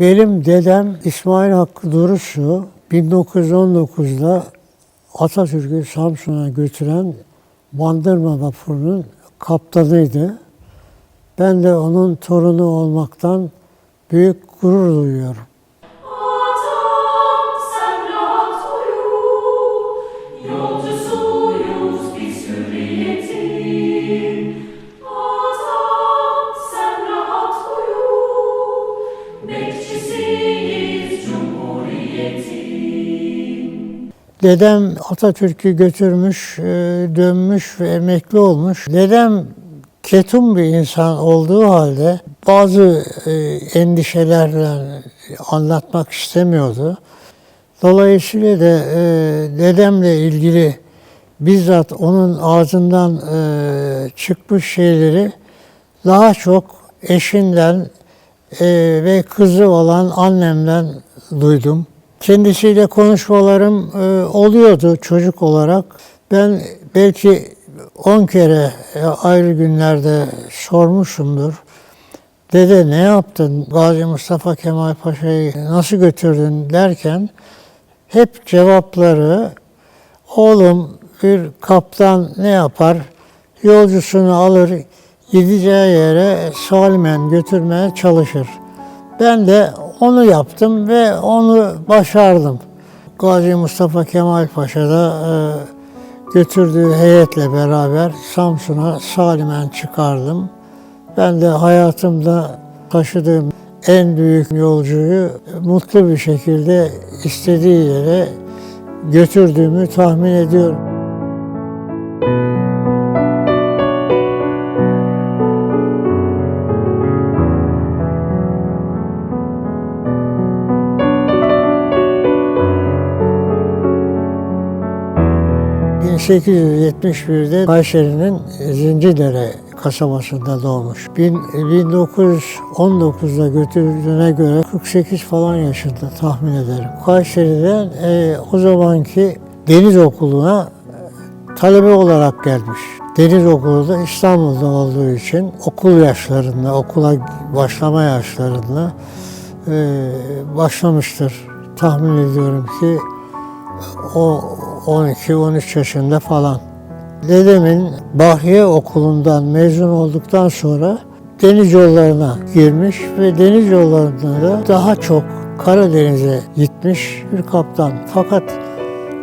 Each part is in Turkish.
Benim dedem İsmail Hakkı Duruşu 1919'da Atatürk'ü Samsun'a götüren Bandırma vapurunun kaptanıydı. Ben de onun torunu olmaktan büyük gurur duyuyorum. Dedem Atatürk'ü götürmüş, e, dönmüş ve emekli olmuş. Dedem ketum bir insan olduğu halde bazı e, endişelerle anlatmak istemiyordu. Dolayısıyla da e, dedemle ilgili bizzat onun ağzından çıkmış şeyleri daha çok eşinden ve kızı olan annemden duydum. Kendisiyle konuşmalarım e, oluyordu çocuk olarak. Ben belki 10 kere e, ayrı günlerde sormuşumdur. Dede ne yaptın? Gazi Mustafa Kemal Paşa'yı nasıl götürdün derken hep cevapları oğlum bir kaptan ne yapar? Yolcusunu alır, gideceği yere salimen götürmeye çalışır. Ben de onu yaptım ve onu başardım. Gazi Mustafa Kemal Paşa da e, götürdüğü heyetle beraber Samsun'a salimen çıkardım. Ben de hayatımda taşıdığım en büyük yolcuyu mutlu bir şekilde istediği yere götürdüğümü tahmin ediyorum. ...1871'de Kayseri'nin Zincirlere kasabasında doğmuş. Bin- 1919'da götürdüğüne göre 48 falan yaşında tahmin ederim. Kayseri'den e, o zamanki deniz okuluna e, talebe olarak gelmiş. Deniz okulu da İstanbul'da olduğu için okul yaşlarında, okula başlama yaşlarında e, başlamıştır. Tahmin ediyorum ki o 12-13 yaşında falan. Dedemin Bahriye Okulu'ndan mezun olduktan sonra deniz yollarına girmiş ve deniz yollarında da daha çok Karadeniz'e gitmiş bir kaptan. Fakat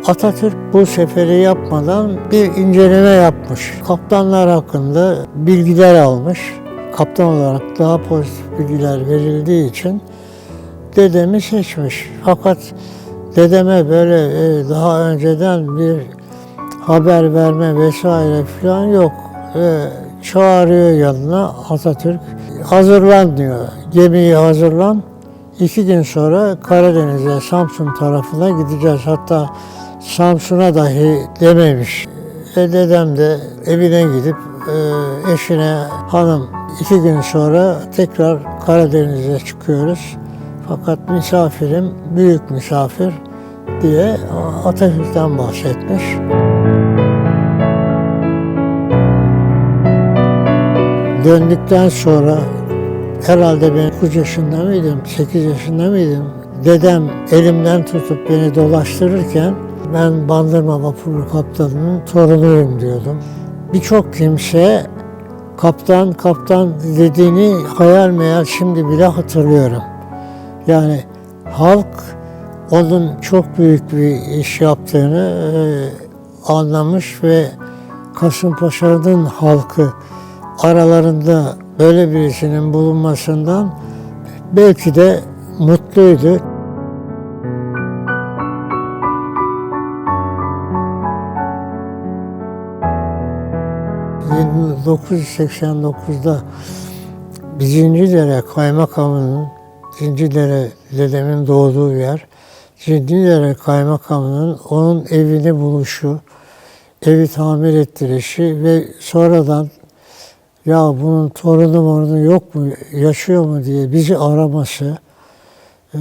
Atatürk bu seferi yapmadan bir inceleme yapmış. Kaptanlar hakkında bilgiler almış. Kaptan olarak daha pozitif bilgiler verildiği için dedemi seçmiş. Fakat dedeme böyle e, daha önceden bir haber verme vesaire falan yok. E, çağırıyor yanına Atatürk. Hazırlan diyor. Gemiyi hazırlan. İki gün sonra Karadeniz'e, Samsun tarafına gideceğiz. Hatta Samsun'a dahi dememiş. E, dedem de evine gidip e, eşine hanım iki gün sonra tekrar Karadeniz'e çıkıyoruz. Fakat misafirim büyük misafir diye Atatürk'ten bahsetmiş. Döndükten sonra herhalde ben 9 yaşında mıydım, 8 yaşında mıydım? Dedem elimden tutup beni dolaştırırken ben Bandırma Vapuru Kaptanı'nın torunuyum diyordum. Birçok kimse kaptan kaptan dediğini hayal meyal şimdi bile hatırlıyorum. Yani halk onun çok büyük bir iş yaptığını e, anlamış ve Kasımpaşa'nın halkı aralarında böyle birisinin bulunmasından belki de mutluydu. ...1989'da Zincirlere Kaymakamı'nın Zincirlere dedemin doğduğu yer. Zincirlere Kaymakamı'nın onun evini buluşu, evi tamir ettirişi ve sonradan ya bunun torunu morunu yok mu, yaşıyor mu diye bizi araması, e,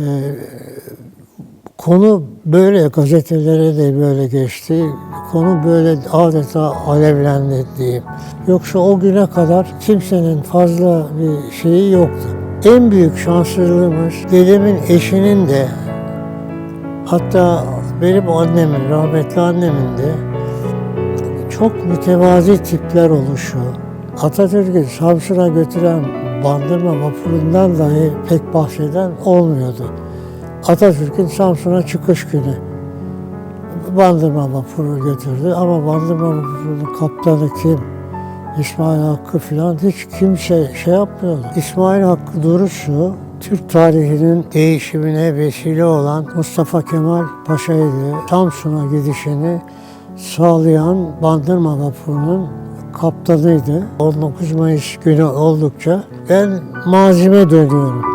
konu böyle gazetelere de böyle geçti. Konu böyle adeta alevlendi diyeyim. Yoksa o güne kadar kimsenin fazla bir şeyi yoktu. En büyük şanssızlığımız dedemin eşinin de hatta benim annemin, rahmetli annemin de çok mütevazi tipler oluşu. Atatürk'ü Samsun'a götüren bandırma vapurundan dahi pek bahseden olmuyordu. Atatürk'ün Samsun'a çıkış günü bandırma vapuru götürdü ama bandırma vapurunun kaptanı kim? İsmail Hakkı falan hiç kimse şey yapmıyordu. İsmail Hakkı Duruşu Türk tarihinin değişimine vesile olan Mustafa Kemal Paşa'ydı. Samsun'a gidişini sağlayan bandırma vapurunun kaptanıydı. 19 Mayıs günü oldukça ben mazime dönüyorum.